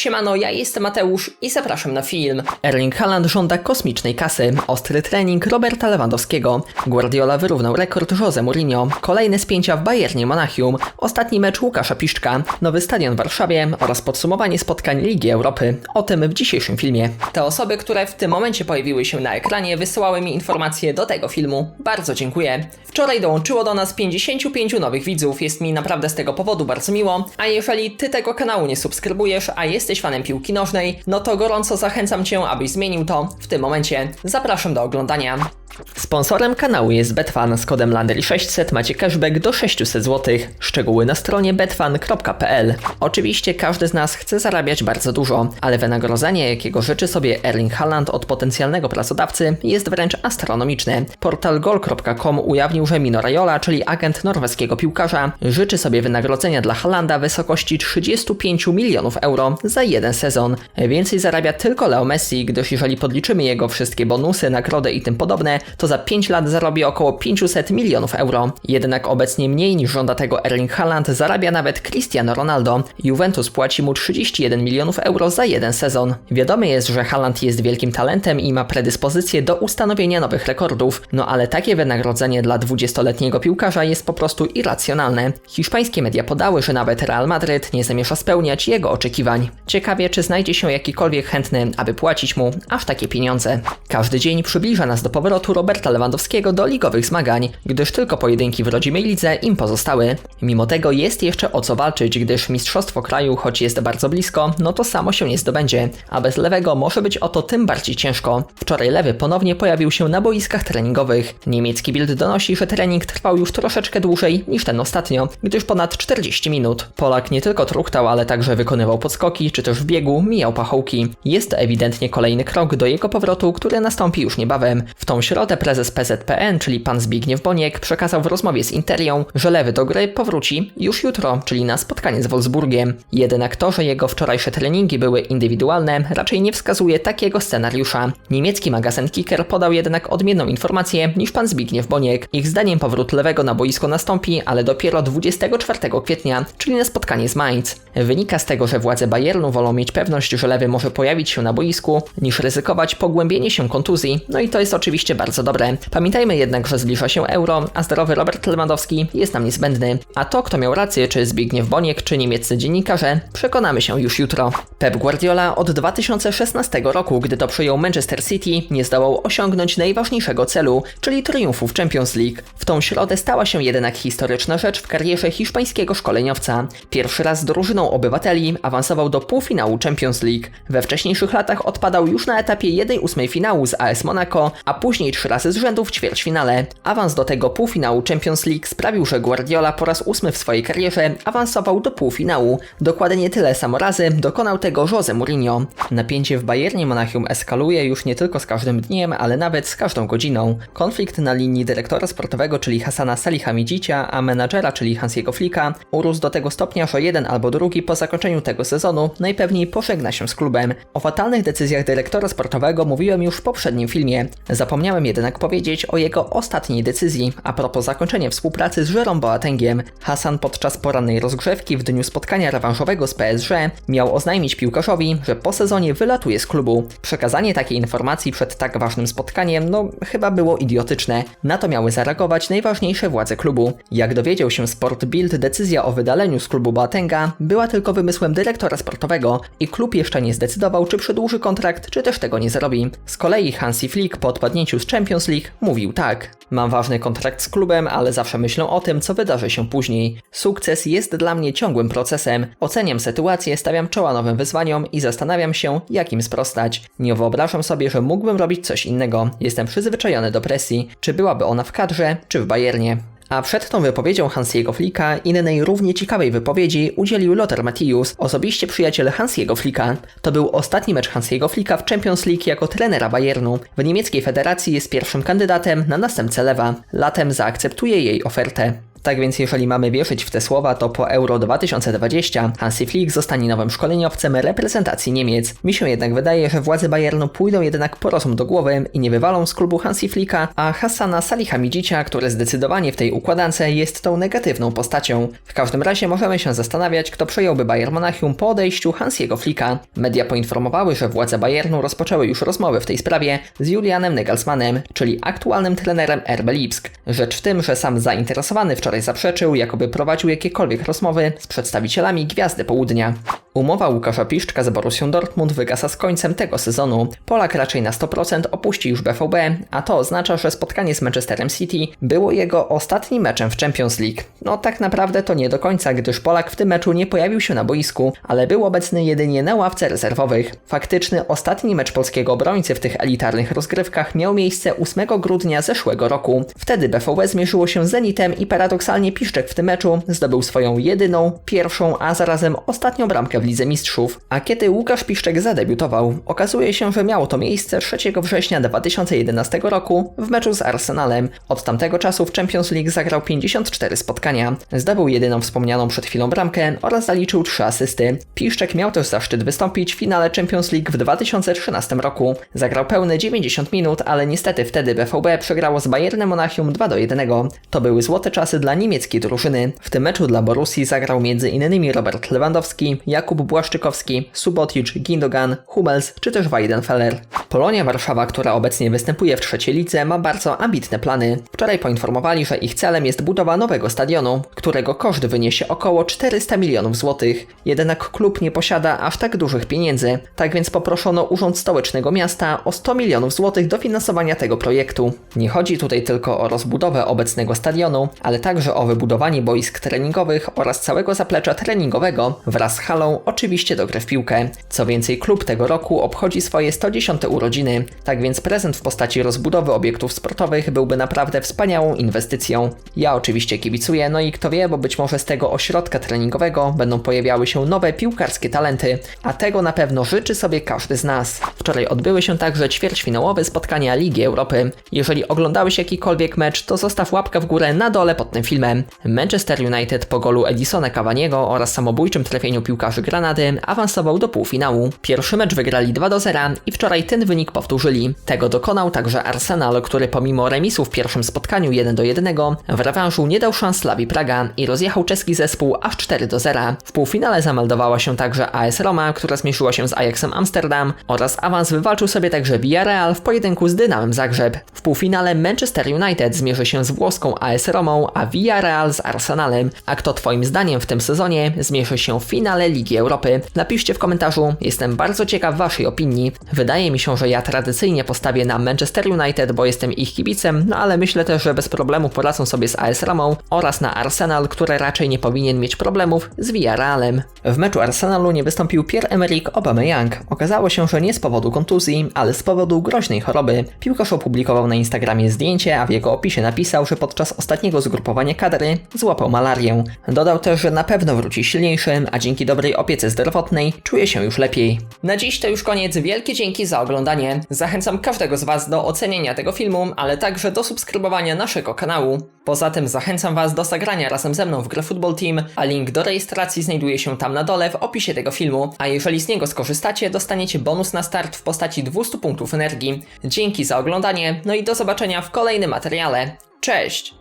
Siemano, ja jestem Mateusz i zapraszam na film. Erling Haaland żąda kosmicznej kasy. Ostry trening Roberta Lewandowskiego. Guardiola wyrównał rekord Jose Mourinho. Kolejne spięcia w Bayernie Monachium. Ostatni mecz Łukasza Piszczka. Nowy stadion w Warszawie oraz podsumowanie spotkań Ligi Europy. O tym w dzisiejszym filmie. Te osoby, które w tym momencie pojawiły się na ekranie, wysyłały mi informacje do tego filmu. Bardzo dziękuję. Wczoraj dołączyło do nas 55 nowych widzów. Jest mi naprawdę z tego powodu bardzo miło. A jeżeli ty tego kanału nie subskrybujesz, a jesteś fanem piłki nożnej, no to gorąco zachęcam cię, abyś zmienił to w tym momencie. Zapraszam do oglądania. Sponsorem kanału jest Betfan. Z kodem Landry600 macie cashback do 600 zł. Szczegóły na stronie betfan.pl. Oczywiście każdy z nas chce zarabiać bardzo dużo, ale wynagrodzenie, jakiego życzy sobie Erling Haaland od potencjalnego pracodawcy, jest wręcz astronomiczne. Portal gol.com ujawnił, że Mino Raiola, czyli agent norweskiego piłkarza, życzy sobie wynagrodzenia dla Haalanda w wysokości 35 milionów euro za jeden sezon. Więcej zarabia tylko Leo Messi, gdyż jeżeli podliczymy jego wszystkie bonusy, nagrody i tym podobne, to za 5 lat zarobi około 500 milionów euro. Jednak obecnie mniej niż żąda tego Erling Haaland zarabia nawet Cristiano Ronaldo. Juventus płaci mu 31 milionów euro za jeden sezon. Wiadome jest, że Haaland jest wielkim talentem i ma predyspozycję do ustanowienia nowych rekordów, no ale takie wynagrodzenie dla 20-letniego piłkarza jest po prostu irracjonalne. Hiszpańskie media podały, że nawet Real Madryt nie zamierza spełniać jego oczekiwań. Ciekawie, czy znajdzie się jakikolwiek chętny, aby płacić mu aż takie pieniądze. Każdy dzień przybliża nas do powrotu Roberta Lewandowskiego do ligowych zmagań, gdyż tylko pojedynki w rodzimej lidze im pozostały. Mimo tego jest jeszcze o co walczyć, gdyż mistrzostwo kraju, choć jest bardzo blisko, no to samo się nie zdobędzie, a bez lewego może być o to tym bardziej ciężko. Wczoraj lewy ponownie pojawił się na boiskach treningowych. Niemiecki Bild donosi, że trening trwał już troszeczkę dłużej niż ten ostatnio, gdyż ponad 40 minut. Polak nie tylko truchtał, ale także wykonywał podskoki, czy też w biegu mijał pachołki. Jest to ewidentnie kolejny krok do jego powrotu, który nastąpi już niebawem. W tą środę prezes PZPN, czyli pan Zbigniew Boniek, przekazał w rozmowie z Interią, że lewy do gry powróci już jutro, czyli na spotkanie z Wolfsburgiem. Jednak to, że jego wczorajsze treningi były indywidualne, raczej nie wskazuje takiego scenariusza. Niemiecki magazyn Kicker podał jednak odmienną informację niż pan Zbigniew Boniek. Ich zdaniem powrót lewego na boisko nastąpi, ale dopiero 24 kwietnia, czyli na spotkanie z Mainz. Wynika z tego, że władze Bayernu wolą mieć pewność, że lewy może pojawić się na boisku, niż ryzykować pogłębienie się kontuzji, no i to jest oczywiście bardzo dobre. Pamiętajmy jednak, że zbliża się euro, a zdrowy Robert Lewandowski jest nam niezbędny. A to, kto miał rację, czy Zbigniew Boniek, czy niemieccy dziennikarze, przekonamy się już jutro. Pep Guardiola od 2016 roku, gdy to przyjął Manchester City, nie zdołał osiągnąć najważniejszego celu, czyli triumfu w Champions League. W tą środę stała się jednak historyczna rzecz w karierze hiszpańskiego szkoleniowca. Pierwszy raz z drużyną obywateli awansował do półfinału Champions League. We wcześniejszych latach odpadał już na etapie 1-8 finału z AS Monaco, a później trzy razy z rzędu w ćwierćfinale. Awans do tego półfinału Champions League sprawił, że Guardiola po raz ósmy w swojej karierze awansował do półfinału. Dokładnie tyle samo razy dokonał tego Jose Mourinho. Napięcie w Bayernie Monachium eskaluje już nie tylko z każdym dniem, ale nawet z każdą godziną. Konflikt na linii dyrektora sportowego, czyli Hasana Salihamidzicia, a menadżera, czyli Hansiego Flicka, urósł do tego stopnia, że jeden albo drugi po zakończeniu tego sezonu najpewniej pożegna się z klubem. O fatalnych decyzjach dyrektora sportowego mówiłem już w poprzednim filmie. Zapomniałem jednak powiedzieć o jego ostatniej decyzji, a propos zakończenia współpracy z Jerome Boatengiem. Hasan podczas porannej rozgrzewki w dniu spotkania rewanżowego z PSG miał oznajmić piłkarzowi, że po sezonie wylatuje z klubu. Przekazanie takiej informacji przed tak ważnym spotkaniem, no chyba było idiotyczne. Na to miały zareagować najważniejsze władze klubu. Jak dowiedział się Sport Bild, decyzja o wydaleniu z klubu Boatenga była tylko wymysłem dyrektora sportowego i klub jeszcze nie zdecydował, czy przedłuży kontrakt, czy też tego nie zrobi. Z kolei Hansi Flick po odpadnięciu z Champions League mówił tak. Mam ważny kontrakt z klubem, ale zawsze myślę o tym, co wydarzy się później. Sukces jest dla mnie ciągłym procesem. Oceniam sytuację, stawiam czoła nowym wyzwaniom i zastanawiam się, jak im sprostać. Nie wyobrażam sobie, że mógłbym robić coś innego. Jestem przyzwyczajony do presji. Czy byłaby ona w kadrze, czy w Bayernie? A przed tą wypowiedzią Hansiego Flicka innej równie ciekawej wypowiedzi udzielił Lothar Matthäus, osobiście przyjaciel Hansiego Flicka. To był ostatni mecz Hansiego Flicka w Champions League jako trenera Bayernu. W niemieckiej federacji jest pierwszym kandydatem na następcę Lewa. Latem zaakceptuje jej ofertę. Tak więc jeżeli mamy wierzyć w te słowa, to po Euro 2020 Hansi Flick zostanie nowym szkoleniowcem reprezentacji Niemiec. Mi się jednak wydaje, że władze Bayernu pójdą jednak po rozum do głowy i nie wywalą z klubu Hansi Flicka, a Hassana Salihamidzicia, który zdecydowanie w tej układance jest tą negatywną postacią. W każdym razie możemy się zastanawiać, kto przejąłby Bayern Monachium po odejściu Hansiego Flicka. Media poinformowały, że władze Bayernu rozpoczęły już rozmowy w tej sprawie z Julianem Nagelsmannem, czyli aktualnym trenerem RB Lipsk. Rzecz w tym, że sam zainteresowany wczoraj zaprzeczył, jakoby prowadził jakiekolwiek rozmowy z przedstawicielami Gwiazdy Południa. Umowa Łukasza Piszczka z Borussią Dortmund wygasa z końcem tego sezonu. Polak raczej na 100% opuści już BVB, a to oznacza, że spotkanie z Manchesterem City było jego ostatnim meczem w Champions League. No tak naprawdę to nie do końca, gdyż Polak w tym meczu nie pojawił się na boisku, ale był obecny jedynie na ławce rezerwowych. Faktyczny ostatni mecz polskiego obrońcy w tych elitarnych rozgrywkach miał miejsce 8 grudnia zeszłego roku. Wtedy BVB zmierzyło się z Zenitem i paradoksalnie Piszczek w tym meczu zdobył swoją jedyną, pierwszą, a zarazem ostatnią bramkę w Lidze Mistrzów. A kiedy Łukasz Piszczek zadebiutował, okazuje się, że miało to miejsce 3 września 2011 roku w meczu z Arsenalem. Od tamtego czasu w Champions League zagrał 54 spotkania, zdobył jedyną wspomnianą przed chwilą bramkę oraz zaliczył 3 asysty. Piszczek miał też zaszczyt wystąpić w finale Champions League w 2013 roku. Zagrał pełne 90 minut, ale niestety wtedy BVB przegrało z Bayernem Monachium 2 do 1. To były złote czasy dla niemieckiej drużyny. W tym meczu dla Borussii zagrał m.in. Robert Lewandowski, Jakub Błaszczykowski, Subotic, Gindogan, Hummels czy też Weidenfeller. Polonia Warszawa, która obecnie występuje w trzeciej lidze, ma bardzo ambitne plany. Wczoraj poinformowali, że ich celem jest budowa nowego stadionu, którego koszt wyniesie około 400 milionów złotych. Jednak klub nie posiada aż tak dużych pieniędzy, tak więc poproszono Urząd Stołecznego Miasta o 100 milionów złotych dofinansowania tego projektu. Nie chodzi tutaj tylko o rozbudowę obecnego stadionu, ale także o wybudowanie boisk treningowych oraz całego zaplecza treningowego wraz z halą oczywiście do gry w piłkę. Co więcej, klub tego roku obchodzi swoje 110 urodziny, tak więc prezent w postaci rozbudowy obiektów sportowych byłby naprawdę wspaniałą inwestycją. Ja oczywiście kibicuję, no i kto wie, bo być może z tego ośrodka treningowego będą pojawiały się nowe piłkarskie talenty, a tego na pewno życzy sobie każdy z nas. Wczoraj odbyły się także ćwierćfinałowe spotkania Ligi Europy. Jeżeli oglądałeś jakikolwiek mecz, to zostaw łapkę w górę na dole pod tym filmem. Manchester United po golu Edisona Cavaniego oraz samobójczym trafieniu piłkarzy Granady awansował do półfinału. Pierwszy mecz wygrali 2 do 0 i wczoraj ten wynik powtórzyli. Tego dokonał także Arsenal, który pomimo remisu w pierwszym spotkaniu 1 do 1 w rewanżu nie dał szans Slawi Praga i rozjechał czeski zespół aż 4 do 0. W półfinale zameldowała się także AS Roma, która zmierzyła się z Ajaxem Amsterdam oraz awans wywalczył sobie także Villarreal w pojedynku z Dynamem Zagrzeb. W półfinale Manchester United zmierzy się z włoską AS Romą, a Villarreal z Arsenalem. A kto twoim zdaniem w tym sezonie zmierzy się w finale Ligi Europy? Napiszcie w komentarzu, jestem bardzo ciekaw waszej opinii. Wydaje mi się, że ja tradycyjnie postawię na Manchester United, bo jestem ich kibicem, no ale myślę też, że bez problemu poradzą sobie z AS Romą oraz na Arsenal, który raczej nie powinien mieć problemów z Villarrealem. W meczu Arsenalu nie wystąpił Pierre-Emerick Aubameyang. Okazało się, że nie z powodu kontuzji, ale z powodu groźnej choroby. Piłkarz opublikował na Instagramie zdjęcie, a w jego opisie napisał, że podczas ostatniego zgrupowania kadry złapał malarię. Dodał też, że na pewno wróci silniejszy, a dzięki dobrej opiece zdrowotnej czuje się już lepiej. Na dziś to już koniec. Wielkie dzięki za oglądanie. Zachęcam każdego z Was do ocenienia tego filmu, ale także do subskrybowania naszego kanału. Poza tym zachęcam Was do zagrania razem ze mną w grę Football Team, a link do rejestracji znajduje się tam na dole w opisie tego filmu. A jeżeli z niego skorzystacie, dostaniecie bonus na start w postaci 200 punktów energii. Dzięki za oglądanie, no i do zobaczenia w kolejnym materiale. Cześć!